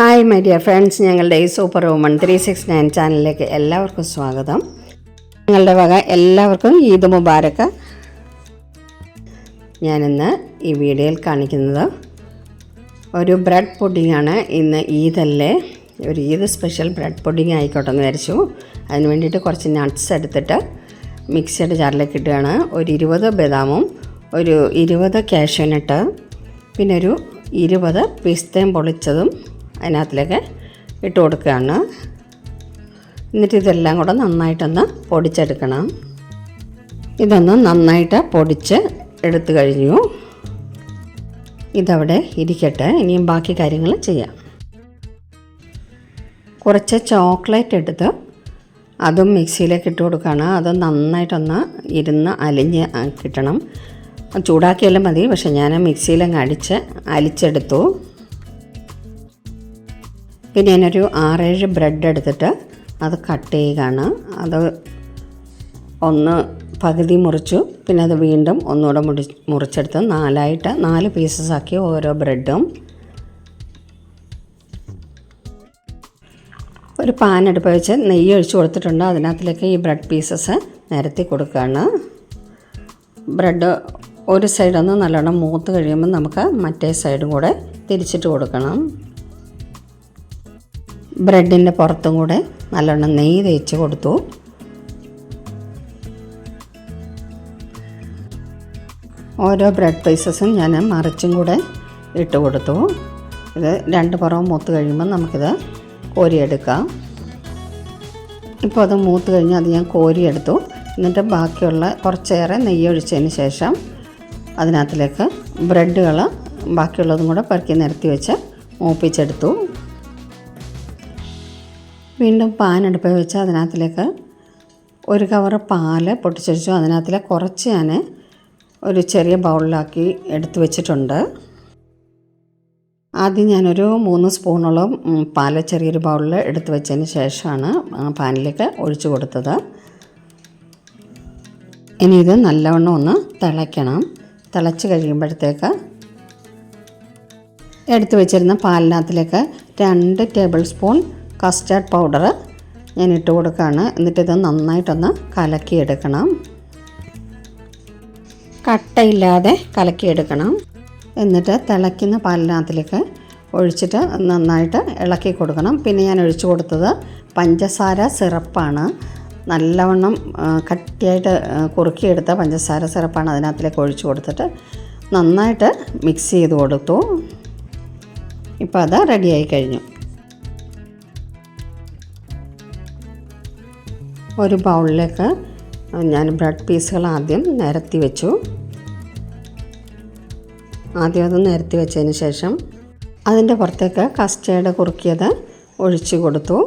Dear friends ഞങ്ങളുടെ ഈ super woman three six nine ചാനലിലേക്ക് എല്ലാവർക്കും സ്വാഗതം. ഞങ്ങളുടെ വക എല്ലാവർക്കും ഈദ് മുബാരക്ക് ഞാനിന്ന് ഈ വീഡിയോയിൽ കാണിക്കുന്നത് ഒരു ബ്രെഡ് പുഡിങ്ങാണ് ഇന്ന് ഈദല്ലേ. ഒരു ഈദ് സ്പെഷ്യൽ ബ്രെഡ് പുഡിങ് ആയിക്കോട്ടെ എന്ന് വിചാരിച്ചു. അതിന് വേണ്ടിയിട്ട് കുറച്ച് നട്ട്സ് എടുത്തിട്ട് മിക്സിയുടെ ജാറിലേക്ക് ഇടുകയാണ്. ഒരു ഇരുപത് ബദാമും ഒരു ഇരുപത് ക്യാഷ്യൂനട്ട് പിന്നെ ഒരു ഇരുപത് പിസ്തയും പൊളിച്ചതും അതിനകത്തിലേക്ക് ഇട്ട് കൊടുക്കുകയാണ്. എന്നിട്ട് ഇതെല്ലാം കൂടെ നന്നായിട്ടൊന്ന് പൊടിച്ചെടുക്കണം. ഇതൊന്ന് നന്നായിട്ട് പൊടിച്ച് എടുത്തു കഴിഞ്ഞു. ഇതവിടെ ഇരിക്കട്ടെ ഇനിയും ബാക്കി കാര്യങ്ങൾ ചെയ്യാം. കുറച്ച് ചോക്ലേറ്റ് എടുത്ത് അതും മിക്സിയിലേക്ക് ഇട്ട് കൊടുക്കുകയാണ്. അത് നന്നായിട്ടൊന്ന് ഇരുന്ന് അലിഞ്ഞ് കിട്ടണം. ചൂടാക്കിയാലും മതി പക്ഷെ ഞാൻ മിക്സിയിലങ്ങ് അടിച്ച് അലിച്ചെടുത്തു. പിന്നെ ഞാനൊരു ആറേഴ് ബ്രെഡ് എടുത്തിട്ട് അത് കട്ട് ചെയ്യുകയാണ്. അത് ഒന്ന് പകുതി മുറിച്ചു. പിന്നെ അത് വീണ്ടും ഒന്നുകൂടെ മുടി മുറിച്ചെടുത്ത് നാലായിട്ട് നാല് പീസസ് ആക്കി ഓരോ ബ്രെഡും ഒരു പാൻ അടുപ്പ് വെച്ച് നെയ്യ് ഒഴിച്ച് കൊടുത്തിട്ടുണ്ട്. അതിനകത്തിലേക്ക് ഈ ബ്രെഡ് പീസസ് നിരത്തി കൊടുക്കുകയാണ്. ബ്രെഡ് ഒരു സൈഡൊന്ന് നല്ലോണം മൂത്ത് കഴിയുമ്പോൾ നമുക്ക് മറ്റേ സൈഡും കൂടെ തിരിച്ചിട്ട് കൊടുക്കണം. ബ്രെഡിന്റെ പുറത്തും കൂടെ നല്ലോണം നെയ്യ് തേച്ച് കൊടുത്തു. ഓരോ ബ്രെഡ് പീസസും ഞാൻ മറിച്ചും കൂടെ ഇട്ട് കൊടുത്തു. ഇത് രണ്ട് പുറവും മൂത്ത് കഴിയുമ്പോൾ നമുക്കിത് കോരിയെടുക്കാം. ഇപ്പോൾ അത് മൂത്ത് കഴിഞ്ഞ് അത് ഞാൻ കോരിയെടുത്തു. എന്നിട്ട് ബാക്കിയുള്ള കുറച്ചേറെ നെയ്യ് ഒഴിച്ചതിന് ശേഷം അതിനകത്തിലേക്ക് ബ്രെഡുകൾ ബാക്കിയുള്ളതും കൂടെ പെറുക്കി നിരത്തി വെച്ച് മൂപ്പിച്ചെടുത്തു. വീണ്ടും പാൻ അടുപ്പിൽ വെച്ച് അതിനകത്തിലേക്ക് ഒരു കവറ് പാൽ പൊട്ടിച്ചൊഴിച്ചു. അതിനകത്തിലെ കുറച്ച് ഞാൻ ഒരു ചെറിയ ബൗളിലാക്കി എടുത്തു വെച്ചിട്ടുണ്ട്. ആദ്യം ഞാനൊരു മൂന്ന് സ്പൂണോളം പാൽ ചെറിയൊരു ബൗളിൽ എടുത്തു വെച്ചതിന് ശേഷമാണ് പാനിലേക്ക് ഒഴിച്ചു കൊടുത്തത്. ഇനി ഇത് നല്ലവണ്ണം ഒന്ന് തിളയ്ക്കണം. തിളച്ച് കഴിയുമ്പോഴത്തേക്ക് എടുത്തു വെച്ചിരുന്ന പാലിനകത്തിലേക്ക് രണ്ട് ടേബിൾ സ്പൂൺ കസ്റ്റാർഡ് പൗഡർ ഞാൻ ഇട്ട് കൊടുക്കുകയാണ്. എന്നിട്ട് ഇത് നന്നായിട്ടൊന്ന് കലക്കിയെടുക്കണം. കട്ടയില്ലാതെ കലക്കിയെടുക്കണം. എന്നിട്ട് തിളയ്ക്കുന്ന പാലിനകത്തിലേക്ക് ഒഴിച്ചിട്ട് നന്നായിട്ട് ഇളക്കി കൊടുക്കണം. പിന്നെ ഞാൻ ഒഴിച്ചു കൊടുത്തത് പഞ്ചസാര സിറപ്പാണ്. നല്ലവണ്ണം കട്ടിയായിട്ട് കുറുക്കിയെടുത്ത പഞ്ചസാര സിറപ്പാണ് അതിനകത്തിലേക്ക് ഒഴിച്ചു കൊടുത്തിട്ട് നന്നായിട്ട് മിക്സ് ചെയ്ത് കൊടുത്തു. ഇപ്പോൾ അത് റെഡിയായി കഴിഞ്ഞു. ഒരു ബൗളിലേക്ക് ഞാൻ ബ്രെഡ് പീസുകൾ ആദ്യം നിരത്തി വെച്ചു. ആദ്യം അത് നിരത്തി വെച്ചതിന് ശേഷം അതിന്റെ പുറത്തേക്ക് കസ്റ്റേർഡ് കുറുക്കിയത് ഒഴിച്ചു കൊടുത്തു.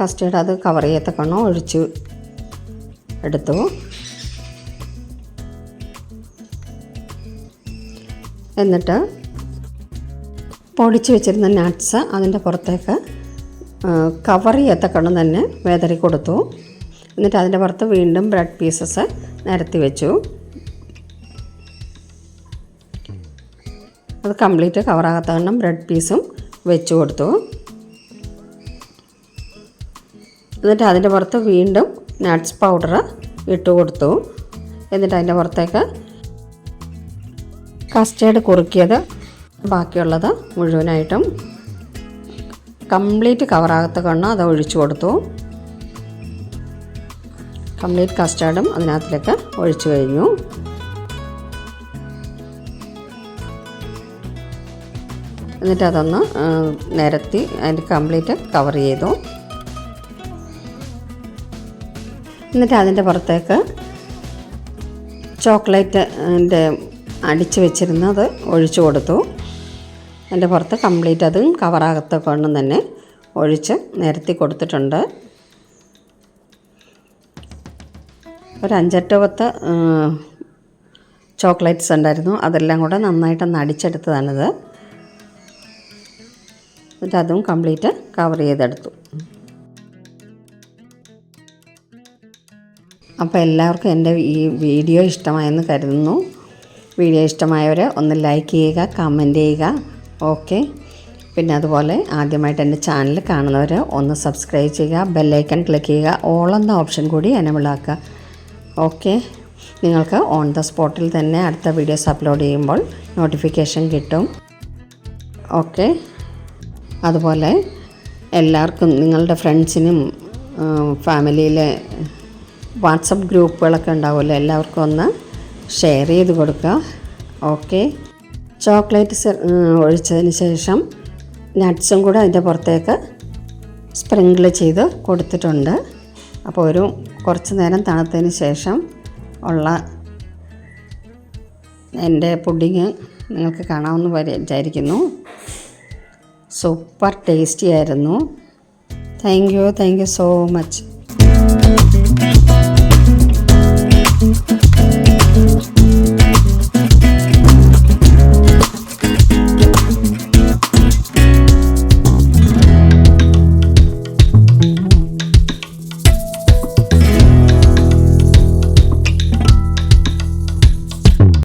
കസ്റ്റേർഡ് അത് കവർ ചെയ്യത്തക്കണോ ഒഴിച്ചു എടുത്തു. എന്നിട്ട് പൊടിച്ച് വെച്ചിരുന്ന നട്ട്സ് അതിന്റെ പുറത്തേക്ക് കവർ ചെയ്യത്തക്കണം തന്നെ വേതറി കൊടുത്തു. എന്നിട്ട് അതിന്റെ പുറത്ത് വീണ്ടും ബ്രെഡ് പീസസ് നിരത്തി വെച്ചു. അത് കംപ്ലീറ്റ് കവറാകാത്ത കണ്ണം ബ്രെഡ് പീസും വെച്ച് കൊടുത്തു. എന്നിട്ട് അതിന്റെ പുറത്ത് വീണ്ടും നട്ട്സ് പൗഡർ ഇട്ട് കൊടുത്തു. എന്നിട്ട് അതിന്റെ പുറത്തേക്ക് കസ്റ്റേർഡ് കുറുക്കിയത് ബാക്കിയുള്ളത് മുഴുവനായിട്ടും കംപ്ലീറ്റ് കവറാകത്ത കണ്ണ് അത് ഒഴിച്ചു കൊടുത്തു. കംപ്ലീറ്റ് കസ്റ്റാർഡും അതിനകത്തിലേക്ക് ഒഴിച്ചു കഴിഞ്ഞു. എന്നിട്ട് അതൊന്ന് നിരത്തി അതിന്റെ കംപ്ലീറ്റ് കവർ ചെയ്തു. എന്നിട്ട് അതിന്റെ പുറത്തേക്ക് ചോക്ലേറ്റിന്റെ അടിച്ചു വെച്ചിരുന്നത് ഒഴിച്ചു കൊടുത്തു. അതിന്റെ പുറത്ത് കംപ്ലീറ്റ് അതും കവറാകത്ത കൊണ്ടും തന്നെ ഒഴിച്ച് നിരത്തി കൊടുത്തിട്ടുണ്ട്. ഒരു അഞ്ചെട്ട് പത്ത് ചോക്ലേറ്റ്സ് ഉണ്ടായിരുന്നു. അതെല്ലാം കൂടെ നന്നായിട്ടൊന്ന് അടിച്ചെടുത്തതാണിത്. എന്നിട്ട് അതും കംപ്ലീറ്റ് കവർ ചെയ്തെടുത്തു. അപ്പോൾ എല്ലാവർക്കും എന്റെ ഈ വീഡിയോ ഇഷ്ടമായെന്ന് കരുതുന്നു. വീഡിയോ ഇഷ്ടമായവർ ഒന്ന് ലൈക്ക് ചെയ്യുക കമന്റ് ചെയ്യുക. ഓക്കെ. പിന്നെ അതുപോലെ ആദ്യമായിട്ട് എന്റെ ചാനൽ കാണുന്നവർ ഒന്ന് സബ്സ്ക്രൈബ് ചെയ്യുക ബെല്ലൈക്കൺ ക്ലിക്ക് ചെയ്യുക ഓൾ എന്ന ഓപ്ഷൻ കൂടി എനബിൾ ആക്കുക. ഓക്കെ. നിങ്ങൾക്ക് ഓൺ ദ സ്പോട്ടിൽ തന്നെ അടുത്ത വീഡിയോസ് അപ്ലോഡ് ചെയ്യുമ്പോൾ നോട്ടിഫിക്കേഷൻ കിട്ടും. ഓക്കെ. അതുപോലെ എല്ലാവർക്കും നിങ്ങളുടെ ഫ്രണ്ട്സിനും ഫാമിലിയിലെ വാട്സപ്പ് ഗ്രൂപ്പുകളൊക്കെ ഉണ്ടാവുമല്ലോ എല്ലാവർക്കും ഒന്ന് ഷെയർ ചെയ്ത് കൊടുക്കുക. ഓക്കെ. ചോക്ലേറ്റ് ഒഴിച്ചതിന് ശേഷം നട്ട്സും കൂടെ അതിന്റെ പുറത്തേക്ക് സ്പ്രിങ്കിൾ ചെയ്ത് കൊടുത്തിട്ടുണ്ട്. അപ്പോൾ ഒരു കുറച്ച് നേരം തണുത്തതിന് ശേഷം ഉള്ള എന്റെ പുഡിങ് നിങ്ങൾക്ക് കാണാമെന്ന് വിചാരിക്കുന്നു സൂപ്പർ ടേസ്റ്റി ആയിരുന്നു. Thank you thank you so much.